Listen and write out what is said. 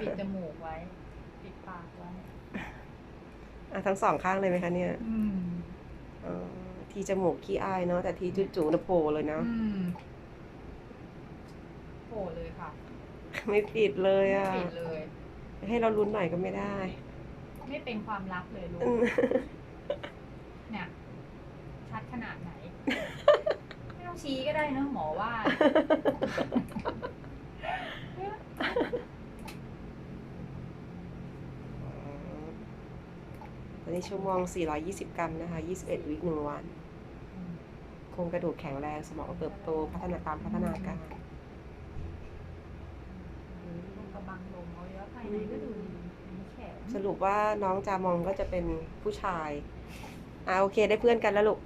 ปิดจมูกไว้ ปิดปากไว้อะทั้งสองข้างเลยไหมคะเนี่ยอืมอ๋อทีจมูกขี้อายเนาะแต่ทีจุจูๆนะโผล่เลยเนาะอืมโผล่เลยค่ะไม่ปิดเลยอะ ปิดเลย ให้เราลุ้นหน่อยก็ไม่ได้ ไม่เป็นความลับเลยลูกอืมเนี่ยชัดขนาดไหน ไม่ต้องชี้ก็ได้นะหมอว่า ตอนนี้ชั่วโมง 420 กรัมนะคะ 21 วิคหนึ่งวัน โครงกระดูกแข็งแรง สมองเติบโต พัฒนาการพัฒนาการตรงกระบังลมเอาแล้วภายในก็ดูดีมีแขนสรุปว่าน้องจามองก็จะเป็นผู้ชาย อ่าโอเคได้เพื่อนกันแล้วลูก